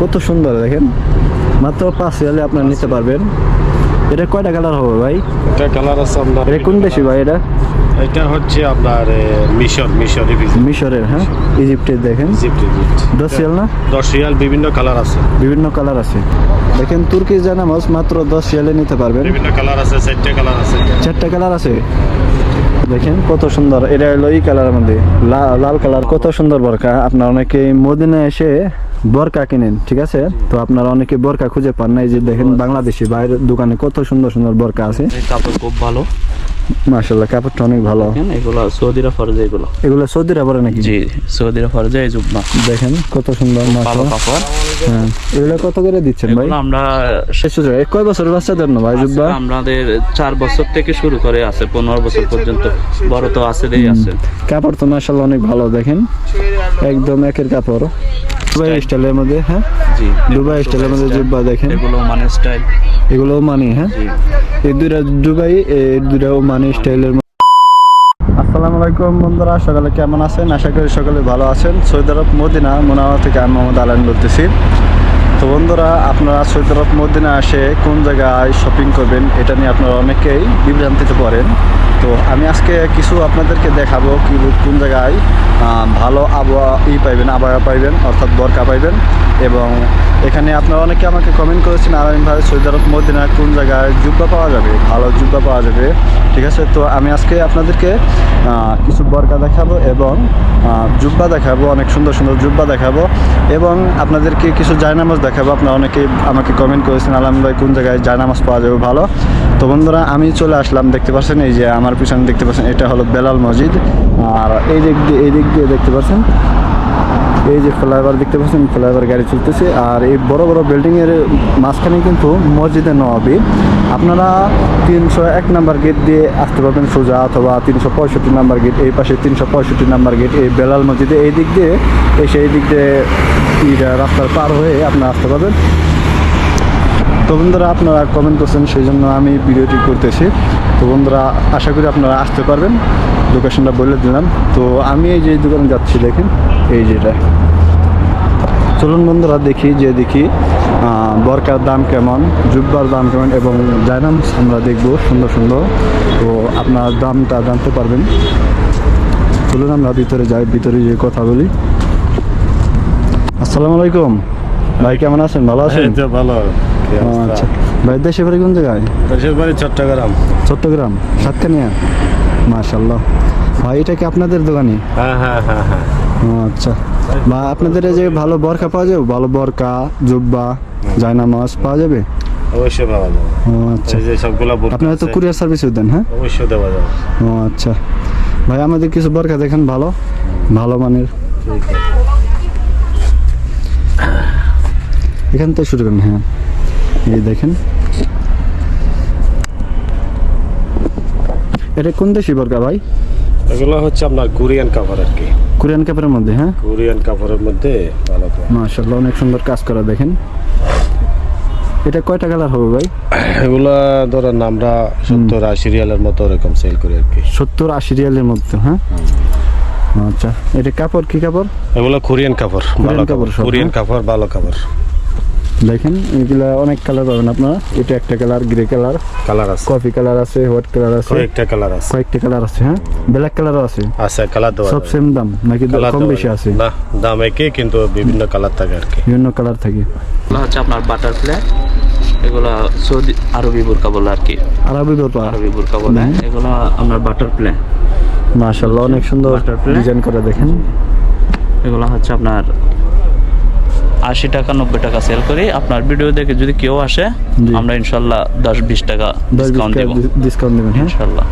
কত সুন্দর দেখেন। মাত্র পাঁচ রিয়ালে আপনার নিতে পারবেন। এটা কয়টা কালার হবে ভাই? এটা কালার আছে আপনার এটা কোন দেশি ভাই এটা? এটা হচ্ছে আপনার মিশর মিশর মিশরের হ্যাঁ? ইজিপ্টের দেখেন। ইজিপ্ট দশ রিয়াল না? দশ রিয়াল বিভিন্ন কালার আছে। বিভিন্ন কালার আছে। দেখেন তুর্কি জানা মাছ মাত্র দশ রিয়ালে নিতে পারবেন। বিভিন্ন কালার আছে চারটে কালার আছে। চারটে কালার আছে? দেখেন, কত সুন্দর। এটা হলো এই কালারের মধ্যে। লাল কালার কত সুন্দর বরকা। আপনার অনেকে মদিনা এসে বরকা কিনেন, ঠিক আছে? তো আপনারা অনেকে বরকা খুঁজে পান নাই যে দেখেন, বাংলাদেশি বাইরের দোকানে কত সুন্দর সুন্দর বরকা আছে। কাপড় খুব ভালো। মাশাল্লাহ কাপড়টা অনেক ভালো। এগুলো সৌদিরা ফরজে এগুলো। এগুলো সৌদিরা পরে নাকি? জি সৌদিরা ফরজে এই জুব্বা। দেখেন কত সুন্দর ভালো কাপড়। হ্যাঁ এগুলো কত করে দিচ্ছেন ভাই? আমরা শেষ হয়ে কয় বছর বাচ্চাদের না ভাই জুব্বা? আমাদের চার বছর থেকে শুরু করে আছে পনেরো বছর পর্যন্ত। বড় তো আছে দেই আছে। কাপড় তো মাশাল্লাহ অনেক ভালো দেখেন। একদম একের কাপড়। দুবাই স্টাইলের মধ্যে হ্যাঁ? জি দুবাই স্টাইলের মধ্যে জুব্বা দেখেন। এগুলো মানে স্টাইল। এগুলো মানি হ্যাঁ? এই দুইটা দুবাই এই দুইটাও মানি স্টাইলের আসসালামু আলাইকুম বন্ধুরা সকালে কেমন আছেন? আশা করি সকলে ভালো আছেন। সৈয়দ আরব মদিনা মোনাওয়া থেকে আমি মোহাম্মদ আলান বলতেছি। তো বন্ধুরা আপনারা সৈয়দ আরব মদিনা আসে কোন জায়গায় শপিং করবেন এটা নিয়ে আপনারা অনেকেই বিভ্রান্তিতে পড়েন। তো আমি আজকে কিছু আপনাদেরকে দেখাবো কি কোন জায়গায় ভালো আবহাওয়া ই পাইবেন আবহাওয়া পাইবেন অর্থাৎ বরকা পাইবেন এবং এখানে আপনারা অনেকে আমাকে কমেন্ট করেছেন ভাই, সৈয়দ আরব মদিনা কোন জায়গায় জুব্বা পাওয়া যাবে? ভালো জুব্বা পাওয়া যাবে। ঠিক আছে? তো আমি আজকে আপনাদেরকে কিছু বরকা দেখাবো এবং জুব্বা দেখাবো, অনেক সুন্দর সুন্দর জুব্বা দেখাবো এবং আপনাদেরকে কিছু জায়নামাজ দেখাবো। আপনারা অনেকে আমাকে কমেন্ট করেছেন আলামিন ভাই, কোন জায়গায় জায়নামাজ পাওয়া যাবে? ভালো। তো বন্ধুরা, আমি চলে আসলাম। দেখতে পাচ্ছেন এই যে আমার পিছনে দেখতে পাচ্ছেন, এটা হলো বেলাল মসজিদ। আর এই দিক দিয়ে, এই দিক দিয়ে দেখতে পাচ্ছেন এই যে ফ্লাইওভার দেখতে পাচ্ছেন, ফ্লাইওভার গাড়ি চলতেছে। আর এই বড় বড় বিল্ডিং এর মাঝখানে কিন্তু মসজিদে নবাবী আপনারা তিনশো এক নাম্বার গেট দিয়ে আসতে পারবেন সোজা, অথবা তিনশো পঁয়ষট্টি নাম্বার গেট, এই পাশে তিনশো পঁয়ষট্টি নাম্বার গেট, এই বেলাল মসজিদে এই দিক দিয়ে এসে এই দিক দিয়ে রাস্তার পার হয়ে আপনারা আসতে পারবেন। তো বন্ধুরা, আপনারা কমেন্ট করছেন সেই জন্য আমি ভিডিওটি করতেছি। তো বন্ধুরা, আশা করি আপনারা আসতে পারবেন। লোকেশনটা বলে দিলাম। তো আমি এই যে দোকানে যাচ্ছি, দেখেন। এই যেটা চলুন বন্ধুরা দেখি যে দেখি বরকার দাম কেমন জুব্বার দাম কেমন এবং জায়নাম আমরা দেখব সুন্দর সুন্দর। তো আপনার দামটা জানতে পারবেন। চলুন আমরা ভিতরে যাই ভিতরে যে কথা বলি। আসসালামু আলাইকুম। ভাই কেমন আছেন? ভালো আছেন? এই তো ভালো? আচ্ছা। ভাই দেশের বাড়ি কোন জায়গায়? দেশের বাড়ি চট্টগ্রাম। চট্টগ্রাম সাতকানিয়া। মাশাল্লাহ ভাই এটা কি আপনাদের দোকানে হ্যাঁ হ্যাঁ হ্যাঁ হ্যাঁ। আচ্ছা। বা আপনাদের যে ভালো বরকা পাওয়া যাবে? ভালো বরকা জুব্বা জায়নামাজ পাওয়া যাবে? অবশ্যই পাওয়া যাবে। ও আচ্ছা। এই যে সবগুলা আপনারা তো কুরিয়ার সার্ভিসও দেন হ্যাঁ? অবশ্যই দেওয়া যাবে। ও আচ্ছা। ভাই আমাদের কিছু বরকা দেখেন ভালো? ভালো মানের। এখান থেকে শুরু করেন হ্যাঁ। এই দেখেন। এটা কোন দেশি বরকা ভাই? এগুলো হচ্ছে আপনার কোরিয়ান কাপড় আর কি। কোরিয়ান কাপড়ের মধ্যে হ্যাঁ? কোরিয়ান কাপড়ের মধ্যে ভালো করে। মাশাল্লাহ অনেক সুন্দর কাজ করা দেখেন। এটা কয়টা কালার হবে ভাই? এগুলা ধরেন আমরা সত্তর আশি রিয়ালের মতো এরকম সেল করি আর কি। সত্তর আশি রিয়ালের মধ্যে হ্যাঁ? আচ্ছা এটা কাপড় কি কাপড়? এগুলো কোরিয়ান কাপড় ভালো কাপড় কোরিয়ান হ্যাঁ? কাপড় ভালো কাপড় দেখেন এগুলা অনেক কালার পাবেন আপনারা। এটা একটা কালার গ্রে কালার কালার আছে। কফি কালার আছে হোয়াইট কালার আছে। কয়েকটা কালার আছে। কয়েকটা কালার আছে হ্যাঁ? ব্ল্যাক কালারও আছে। আচ্ছা কালার দেওয়া সব। সেম দাম নাকি কম বেশি আছে? না দাম একই কিন্তু বিভিন্ন কালার থাকে আর কি। বিভিন্ন কালার থাকে। এগুলো হচ্ছে আপনার বাটারফ্লাই এগুলো সৌদি আরবি বুরকা বলে আর কি। আরবি ব্যাপার আরবি বুরকা বলে। এগুলো আপনার বাটারফ্লাই মাশাল্লাহ অনেক সুন্দর। ডিজাইন করে দেখেন। এগুলো হচ্ছে আপনার আশি টাকা নব্বই টাকা সেল করি। আপনার ভিডিও দেখে যদি কেউ আসে আমরা ইনশাল্লাহ দশ বিশ টাকা ডিসকাউন্ট দেবো। ডিসকাউন্ট দেবেন ইনশাল্লাহ।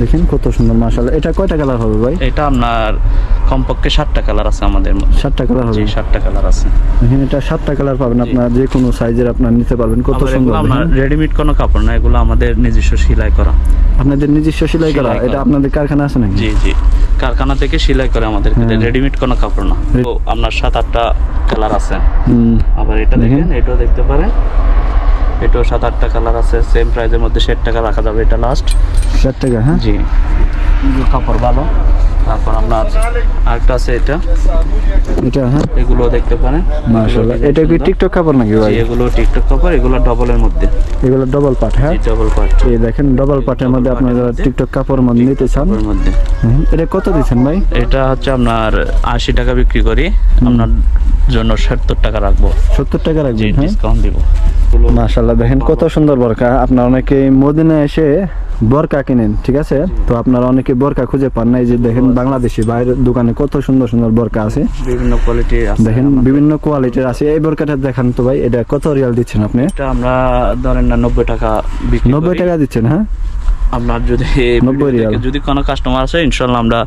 দেখেন কত সুন্দর মাশাল্লাহ এটা কয়টা কালার হবে ভাই? এটা আপনার কমপক্ষে সাতটা কালার আছে আমাদের সাতটা কালার হবে? সাতটা কালার আছে। এখানে এটা সাতটা কালার পাবেন আপনার যে কোনো সাইজের আপনার নিতে পারবেন। কত সুন্দর আপনার রেডিমেড কোনো কাপড় না এগুলো আমাদের নিজস্ব সেলাই করা। আপনাদের নিজস্ব সেলাই করা এটা আপনাদের কারখানা আছে নাকি? জি জি। কারখানা থেকে সেলাই করে আমাদের হ্যাঁ। রেডিমেড কোনো কাপড় না। তো আপনার সাত আটটা কালার আছে। আবার এটা দেখেন। দেখেন এটাও দেখতে পারেন। এটাও সাত আটটা কালার আছে সেম প্রাইজের মধ্যে ষাট টাকা রাখা যাবে এটা লাস্ট ষাট টাকা হ্যাঁ? জি। কাপড় ভালো। তারপর আপনার আরেকটা আছে এটা। এটা হ্যাঁ। এগুলো দেখতে পারেন। মাশাআল্লাহ। এটা কি টিকটক কাপড় নাকি ভাই? এগুলো টিকটক কাপড় এগুলো ডবলের মধ্যে। এগুলো ডবল পাট হ্যাঁ? ডবল পার্ট এই দেখেন ডবল পাটের মধ্যে আপনারা টিকটক কাপড় মধ্যে নিতে চান মধ্যে। এটা কত দিচ্ছেন ভাই? এটা হচ্ছে আপনার আশি টাকা বিক্রি করি। আপনার জন্য সত্তর টাকা রাখব। সত্তর টাকা জি রাখবেন হ্যাঁ? ডিসকাউন্ট দিব। মাশাল্লাহ দেখেন কত সুন্দর বরকা। আপনার অনেকে মদিনা এসে বরকা কিনেন ঠিক আছে? তো আপনারা অনেকে বরকা খুঁজে পান না। এই যে দেখেন বাংলাদেশি বাইরের দোকানে কত সুন্দর সুন্দর বরকা আছে। বিভিন্ন কোয়ালিটি আছে দেখেন বিভিন্ন কোয়ালিটির আছে। এই বরকাটা দেখান তো ভাই এটা কত রিয়াল দিচ্ছেন আপনি? এটা আমরা ধরেন না নব্বই টাকা নব্বই। টাকা দিচ্ছেন হ্যাঁ? আপনার যদি 90 যদি কোনো কাস্টমার আসে ইনশাল্লাহ আমরা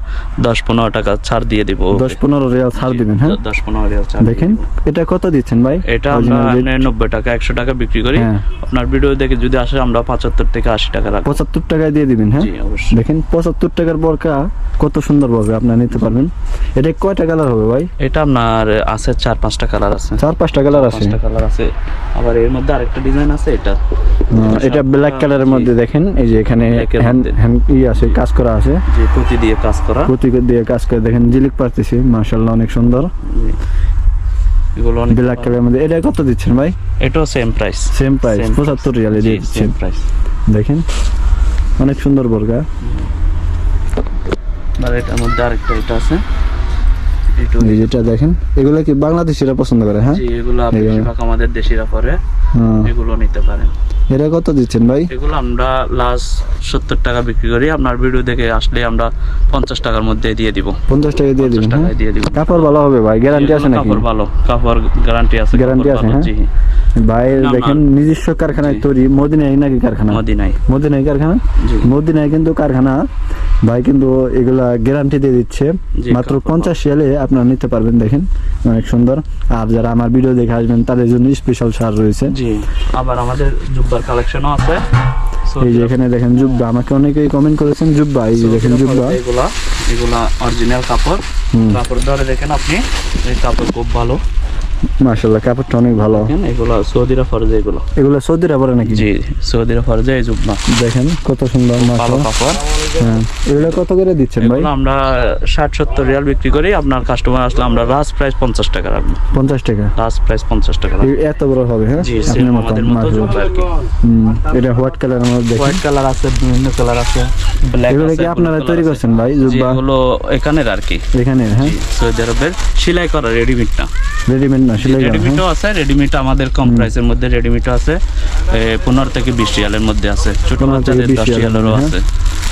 দশ পনেরো টাকা ছাড় দিয়ে দিব। দশ পনেরো রিয়াল ছাড় দিবেন হ্যাঁ? দশ পনেরো রিয়াল ছাড় দেখেন এটা কত দিচ্ছেন ভাই? এটা আমরা নব্বই টাকা একশো টাকা বিক্রি করি। হ্যাঁ। আপনার ভিডিও দেখে যদি আসে আমরা পঁচাত্তর থেকে আশি টাকা রাখব। পঁচাত্তর টাকায় দিয়ে দিবেন হ্যাঁ? দেখেন পঁচাত্তর টাকার বরকা কত সুন্দর ভাবে আপনারা নিতে পারবেন। এটা কয়টা কালার হবে ভাই? এটা আপনার আছে চার পাঁচটা কালার আছে। চার পাঁচটা কালার আছে। পাঁচটা কালার আছে। আবার এর মধ্যে আরেকটা ডিজাইন আছে এটা। এটা ব্ল্যাক কালারের মধ্যে দেখেন এই যে এখানে হ্যান্ড হ্যান্ড ই আছে কাজ করা আছে। পুঁতি দিয়ে কাজ করা। দিয়ে কাজ করে দেখেন জিলিক পারতেছি মাশাআল্লাহ অনেক সুন্দর। এগুলো অনেক ব্ল্যাক কালারের মধ্যে এটা কত দিচ্ছেন ভাই? এটাও সেম প্রাইস সেম প্রাইস পঁচাত্তর রিয়ালে দিয়ে সেম প্রাইস দেখেন অনেক সুন্দর বর্গা আর এটার মধ্যে আরেকটা এটা আছে। যেটা দেখেন এগুলো কি বাংলাদেশিরা পছন্দ করে হ্যাঁ? এগুলো বেশিরভাগ আমাদের দেশিরা করে হ্যাঁ। এগুলো নিতে পারেন। এটা কত দিচ্ছেন ভাই? এগুলো আমরা লাস্ট সত্তর টাকা বিক্রি করি। আপনার ভিডিও দেখে আসলে আমরা পঞ্চাশ টাকার মধ্যে দিয়ে দিব। পঞ্চাশ টাকা দিয়ে দিবেন হ্যাঁ? দিয়ে দিব। কাপড় ভালো হবে ভাই গ্যারান্টি আছে নাকি? কাপড় ভালো। কাপড় গ্যারান্টি আছে গ্যারান্টি আছে, হ্যাঁ? জি ভাই দেখেন নিজস্ব কারখানায় তৈরি মদিনায় নাকি কারখানা? মদিনায়। মদিনায় কারখানা? জি। মদিনায় কিন্তু কারখানা। ভাই কিন্তু এগুলা গ্যারান্টি দিয়ে দিচ্ছে। মাত্র পঞ্চাশ রিয়ালে আপনারা নিতে পারবেন দেখেন। অনেক সুন্দর। আর যারা আমার ভিডিও দেখে আসবেন তাদের জন্য স্পেশাল সার রয়েছে। জি আবার আমাদের জুব্বার কালেকশনও আছে। এই যে এখানে দেখেন জুব্বা আমাকে অনেকেই কমেন্ট করেছেন জুব্বা এই যে দেখেন জুব্বা। এগুলা এগুলা অরিজিনাল কাপড়। কাপড় ধরে দেখেন আপনি এই কাপড় খুব ভালো। মাশাল্লাহ কাপড়টা অনেক ভালো। এগুলো সৌদিরা ফরজে এগুলো। এগুলো সৌদিরা পরে নাকি? জি সৌদিরা ফরজে এই জুব্বা। দেখেন কত সুন্দর ভালো কাপড়। হ্যাঁ এগুলো কত করে দিচ্ছেন ভাই? আমরা ষাট সত্তর রিয়াল বিক্রি করি আপনার কাস্টমার আসলে আমরা লাস্ট প্রাইস পঞ্চাশ টাকা রাখব। পঞ্চাশ টাকা? লাস্ট প্রাইস পঞ্চাশ টাকা রাখব। এত বড় হবে হ্যাঁ? জি আমাদের মতো জুব্বা আর কি। এটা হোয়াইট কালারের মধ্যে দেখেন হোয়াইট কালার আছে বিভিন্ন কালার আছে। ব্ল্যাক এগুলো কি আপনারা তৈরি করছেন ভাই জুব্বা? এগুলো এখানের আর কি। এখানে হ্যাঁ? সৌদি আরবের সেলাই করা রেডিমেড না রেডিমেড সেলাই করা, হ্যাঁ? আছে রেডিমেড আমাদের কম প্রাইসের মধ্যে রেডিমিটও আছে পনেরো থেকে বিশ রিয়ালের মধ্যে আছে ছোট বাচ্চাদের দশ রিয়ালের রিয়ালেরও আছে হ্যাঁ।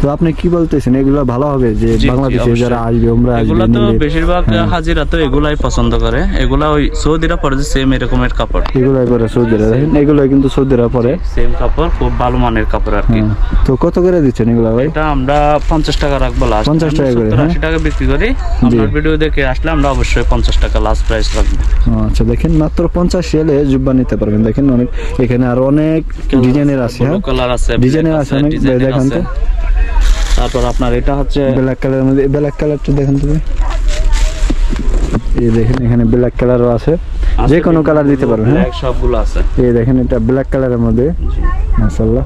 তো আপনি কি বলতেছেন? এগুলো ভালো হবে যে বাংলাদেশে। যারা আসবে আমরা এগুলা তো বেশিরভাগ হ্যাঁ। হাজিরা তো এগুলাই পছন্দ করে। এগুলা ওই সৌদিরা পরে যে সেম এরকমের কাপড়। এগুলাই পরে সৌদিরা দেখেন এগুলো কিন্তু সৌদিরা পরে। সেম কাপড় খুব ভালো মানের কাপড় আর কি। হ্যাঁ। তো কত করে দিচ্ছেন এগুলো ভাই? এটা আমরা পঞ্চাশ টাকা রাখব লাস্ট 50 টাকা করে, হ্যাঁ? আশি টাকা বিক্রি করি। আপনার ভিডিও দেখে আসলে আমরা অবশ্যই পঞ্চাশ টাকা লাস্ট প্রাইস রাখব। আচ্ছা দেখেন মাত্র পঞ্চাশ রিয়ালে জুব্বা নিতে পারবেন। দেখেন অনেক এখানে আরও অনেক ডিজাইনের আছে হ্যাঁ। কালার আছে ডিজাইনের আছে অনেক দেখান তো। আছে। তারপর আপনার এটা হচ্ছে ব্ল্যাক কালারের মধ্যে ব্ল্যাক কালারটা দেখেন তুমি। এই দেখেন এখানে ব্ল্যাক কালারও আছে। যে কোনো কালার দিতে পারবেন হ্যাঁ? সবগুলো আছে। এই দেখেন এটা ব্ল্যাক কালারের মধ্যে। মাশাআল্লাহ।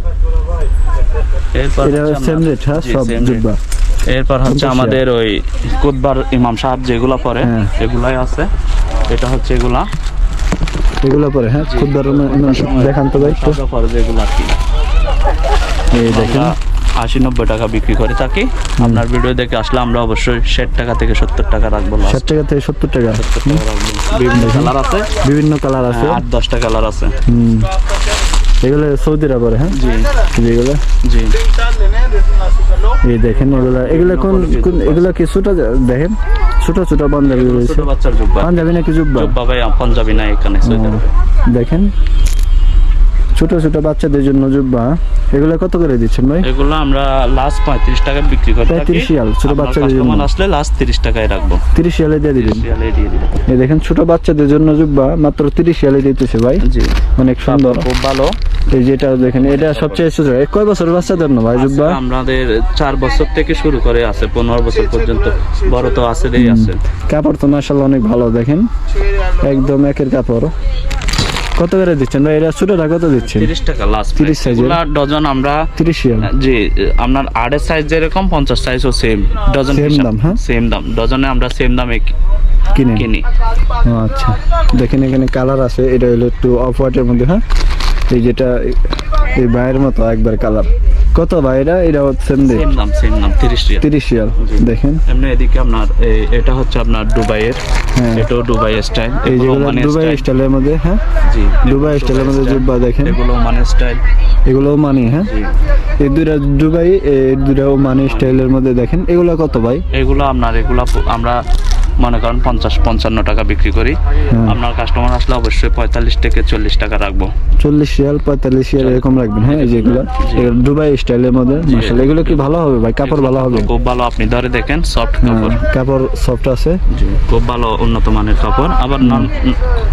এরপর এটা হচ্ছে সেম রেট হ্যাঁ? সব জুব্বা। এরপর হচ্ছে আমাদের ওই কুদবার ইমাম সাহেব যেগুলো পরে হ্যাঁ। এগুলাই আছে। এটা হচ্ছে এগুলা। এগুলো পরে হ্যাঁ? খুব দারুণ দেখান তো ভাই যেগুলো আর কি। এই দেখেন। আশি নব্বই টাকা বিক্রি করে থাকি। আপনার ভিডিও দেখে আসলে আমরা অবশ্যই ষাট টাকা থেকে সত্তর টাকা রাখব। ষাট টাকা থেকে সত্তর টাকা। বিভিন্ন কালার আছে। বিভিন্ন কালার আছে। আট দশটা কালার আছে। এগুলো সৌদিরা পরে হ্যাঁ? জি। যেগুলো জি। এই দেখেন এগুলা। এগুলা কোন কোন এগুলা কি ছোট দেখেন? ছোট ছোট পাঞ্জাবি রয়েছে। ছোট বাচ্চার জুব্বা। পাঞ্জাবি নাকি জুব্বা? জুব্বা ভাই পাঞ্জাবি না এখানে দেখেন। ছোট ছোট বাচ্চাদের জন্য জুব্বা এগুলা কত করে দিচ্ছেন ভাই? এগুলো আমরা লাস্ট পঁয়ত্রিশ টাকা বিক্রি করে 35 রিয়াল, ছোট বাচ্চাদের জন্য। আসলে লাস্ট তিরিশ টাকায় রাখব। তিরিশ রিয়ালে দিয়ে দিবেন। এই দেখেন ছোট বাচ্চাদের জন্য জুব্বা মাত্র তিরিশ রিয়ালে দিতেছে ভাই। জি। অনেক সুন্দর। খুব ভালো। এই যেটা দেখেন এটা সবচেয়ে ছোট। কয় বছর বাচ্চাদের না ভাই জুব্বা? আমাদের চার বছর থেকে শুরু করে আছে পনেরো বছর পর্যন্ত। বড় তো আছে আছে। কাপড় তো মাসাল্লাহ অনেক ভালো দেখেন। একদম একের কাপড়। কত করে দিচ্ছেন? ভাই এটা ছোটটা কত দিচ্ছেন? তিরিশ টাকা লাস্ট 30 সাইজ এর? ডজন আমরা তিরিশ এর জি আপনার আড়ের সাইজ যেরকম পঞ্চাশ সাইজও সেম ডজন সেম দাম, হ্যাঁ? সেম দাম। ডজনে আমরা সেম দামে কিনে। কিনি। ও আচ্ছা। দেখেন এখানে কালার আছে এটা হলো একটু অফ হোয়াইটের মধ্যে হ্যাঁ? এই যেটা এই বাইরের মতো একবার কালার কত ভাই এটা? এটা দিয়ে সেম দাম সেম দাম তিরিশ রিয়াল। তিরিশ রিয়াল দেখেন। এমনি এদিকে আপনার এই- এটা হচ্ছে আপনার দুবাইয়ের। হ্যাঁ। এটাও দুবাই স্টাইল এই যেগুলো দুবাই স্টাইলের মধ্যে হ্যাঁ? জি। দুবাই স্টাইলের মধ্যে জুব্বা দেখেন। এগুলো মানে স্টাইল। এগুলো মানি হ্যাঁ? এই দুইটা দুবাই এই দুইটা মানি স্টাইলের মধ্যে দেখেন। এগুলো কত ভাই? এগুলো আপনার এগুলো আমরা মনে করেন পঞ্চাশ পঞ্চান্ন টাকা বিক্রি করি। আপনার কাস্টমার আসলে অবশ্যই পঁয়তাল্লিশ থেকে চল্লিশ টাকা রাখব। চল্লিশ রিয়াল পঁয়তাল্লিশ রিয়াল এরকম রাখবেন হ্যাঁ এই যেগুলো। দুবাই স্টাইলের মধ্যে মাসাল এগুলো কি ভালো হবে ভাই? কাপড় ভালো হবে? খুব ভালো আপনি ধরে দেখেন সফট হ্যাঁ, কাপড়। কাপড় সফট আছে। খুব ভালো উন্নত মানের কাপড়। আবার নন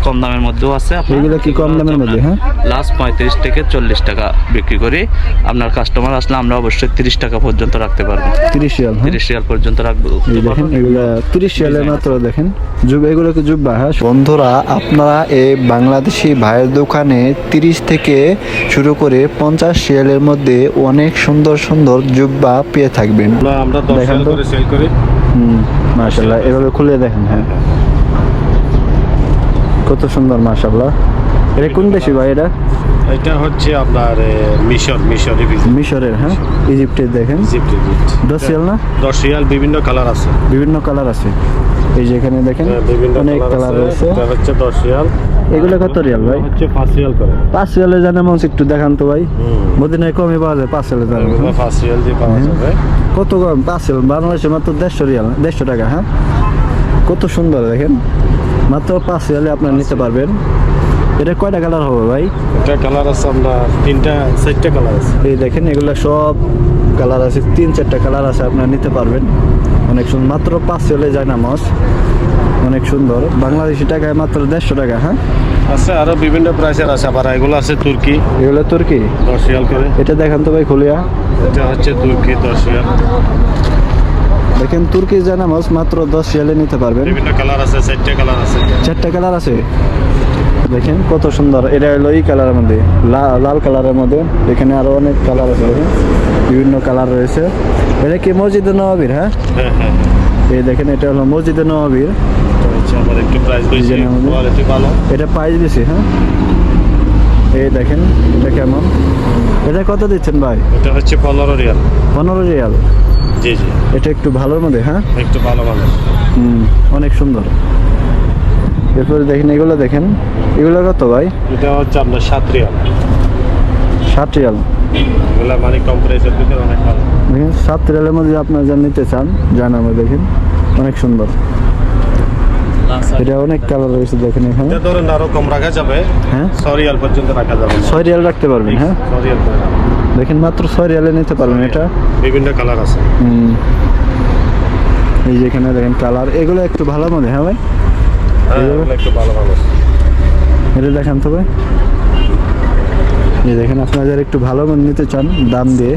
কম দামের মধ্যেও আছে এগুলো কি কম দামের মধ্যে, হ্যাঁ? লাস্ট পঁয়ত্রিশ থেকে চল্লিশ টাকা বিক্রি করি। আপনার কাস্টমার আসলে আমরা অবশ্যই তিরিশ টাকা পর্যন্ত রাখতে পারব। তিরিশ রিয়াল হ্যাঁ? তিরিশ রিয়াল পর্যন্ত রাখব। দেখেন এগুলা তিরিশ রিয়ালের মাত্র দেখেন জুব এগুলো কি জুব্বা হ্যাঁ বন্ধুরা আপনারা এই বাংলাদেশি ভাইয়ের দোকানে তিরিশ থেকে শুরু করে পঞ্চাশ রিয়ালের মধ্যে অনেক সুন্দর সুন্দর জুব্বা পেয়ে থাকবেন। আমরা দেখান। করে সেল করি। হুম মাশাল্লাহ এভাবে খুলে দেখেন হ্যাঁ। কত সুন্দর মাশাল্লাহ এটা কোন দেশি ভাই এটা? এটা হচ্ছে আপনার মিশর মিশর মিশরের হ্যাঁ? ইজিপ্টের দেখেন। ইজিপ্ট দশ রিয়াল না? দশ রিয়াল বিভিন্ন কালার আছে। বিভিন্ন কালার আছে। এই যে এখানে দেখেন হ্যাঁ, অনেক কালার রয়েছে। আছে হচ্ছে দশ রিয়াল। এগুলো কত রিয়াল ভাই? হচ্ছে পাঁচ রিয়াল করে। পাঁচ রিয়ালে জানে মনে একটু দেখান তো ভাই। মদিনায় কমে পাওয়া যায় পাঁচ রিয়ালে জানেন এগুলো পাঁচ রিয়াল দিয়ে পাওয়া যাবে। কত কম পাঁচ রিয়াল? বাংলাদেশে মাত্র দেড়শো রিয়াল দেড়শো টাকা হ্যাঁ? কত সুন্দর দেখেন। মাত্র পাঁচ রিয়ালে আপনার নিতে পারবেন। এটা কয়টা কালার হবে ভাই? এটা কালার আছে আমরা তিনটা চারটা কালার আছে। এই দেখেন এগুলো সব কালার আছে তিন চারটা কালার আছে আপনারা নিতে পারবেন। অনেক সুন্দর মাত্র পাঁচ রিয়ালে যায় না মাছ অনেক সুন্দর। বাংলাদেশি টাকায় মাত্র দেড়শো টাকা হ্যাঁ? আছে আরও বিভিন্ন প্রাইসের আছে আবার এগুলো আছে তুর্কি। এগুলো তুর্কি? দশ রিয়াল করে। এটা দেখান তো ভাই খুলিয়া। এটা হচ্ছে তুর্কি দশ রিয়াল। দেখেন তুর্কি জানা মাছ মাত্র দশ রিয়ালে নিতে পারবেন। বিভিন্ন কালার আছে চারটে কালার আছে। চারটা কালার আছে? দেখেন কত সুন্দর। এটা হলো এই কালারের মধ্যে লাল কালারের মধ্যে। এখানে আরও অনেক কালার আছে দেখেন বিভিন্ন কালার রয়েছে। এটা কি মসজিদে নবাবির হ্যাঁ? হ্যাঁ হ্যাঁ এই দেখেন এটা হলো মসজিদে নবাবির এটা প্রাইস বেশি হ্যাঁ? এই দেখেন এটা কেমন? এটা কত দিচ্ছেন ভাই? এটা হচ্ছে পনেরো রিয়াল। পনেরো রিয়াল? জি জি। এটা একটু ভালোর মধ্যে হ্যাঁ? একটু ভালো ভালো। হুম অনেক সুন্দর। এরপরে দেখেন এগুলো দেখেন। এগুলো কত ভাই? এটা হচ্ছে আপনার সাত রিয়াল। ষাট রিয়াল। এগুলা মানে কম প্রাইসের ভিতরে অনেক ভালো। দেখেন সাত রিয়ালের মধ্যে আপনার যা নিতে চান জানাব দেখেন অনেক সুন্দর। এটা অনেক কালার রয়েছে দেখেন এখানে। এটা ধরেন আরও কম রাখা যাবে। হ্যাঁ? রিয়াল পর্যন্ত রাখা যাবে। রিয়াল রাখতে পারবেন হ্যাঁ? রিয়াল দেখেন মাত্র রিয়ালে নিতে পারবেন এটা। বিভিন্ন কালার আছে। হুম। এই যে এখানে দেখেন কালার। এগুলো একটু ভালো মনে হ্যাঁ ভাই? হ্যাঁ একটু ভালো ভালো। এটা দেখান তো ভাই। এই দেখেন আপনারা যারা একটু ভালো মনে নিতে চান দাম দিয়ে।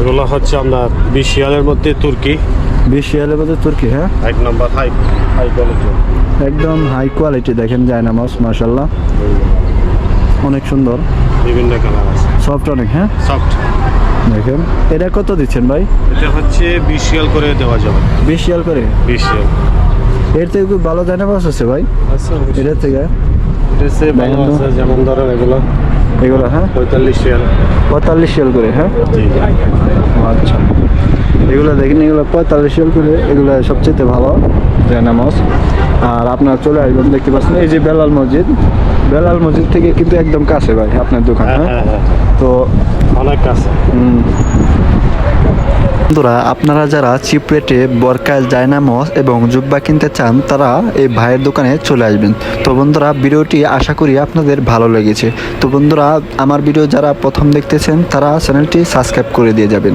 এগুলো হচ্ছে আপনার বিশ রিয়ালের মধ্যে তুর্কি। বিশ রিয়ালের মধ্যে তুর্কি হ্যাঁ? এক নম্বর হাই হাই কোয়ালিটি একদম হাই কোয়ালিটি দেখেন জায়নামাজ মাশাল্লাহ অনেক সুন্দর। বিভিন্ন কালার আছে। সফট অনেক হ্যাঁ? সফট দেখেন এটা কত দিচ্ছেন ভাই? এটা হচ্ছে বিশ রিয়াল করে দেওয়া যাবে। বিশ রিয়াল করে? বিশ রিয়াল এর থেকে খুব ভালো জায়নামাজ আছে ভাই। এটার থেকে? এটা ভালো আছে যেমন ধরেন এগুলো। এগুলো হ্যাঁ? পঁয়তাল্লিশ রিয়াল। পঁয়তাল্লিশ রিয়াল করে হ্যাঁ? জি আচ্ছা। এগুলো দেখেন এগুলো পঁয়তাল্লিশ রিয়াল করে এগুলো সবচেয়ে ভালো জায়নামাজ আর আপনার চলে আসবেন দেখতে পাচ্ছেন এই যে বেলাল মসজিদ। বেলাল মসজিদ থেকে কিন্তু একদম কাছে ভাই আপনার দোকান হ্যাঁ? হ্যাঁ হ্যাঁ হ্যাঁ। তো অনেক আছে হুম। বন্ধুরা, আপনারা যারা চিপ রেটে বরকাল জায়নামস এবং জুব্বা কিনতে চান, তারা এই ভাইয়ের দোকানে চলে আসবেন। তো বন্ধুরা, ভিডিওটি আশা করি আপনাদের ভালো লেগেছে। তো বন্ধুরা, আমার ভিডিও যারা প্রথম দেখতেছেন, তারা চ্যানেলটি সাবস্ক্রাইব করে দিয়ে যাবেন।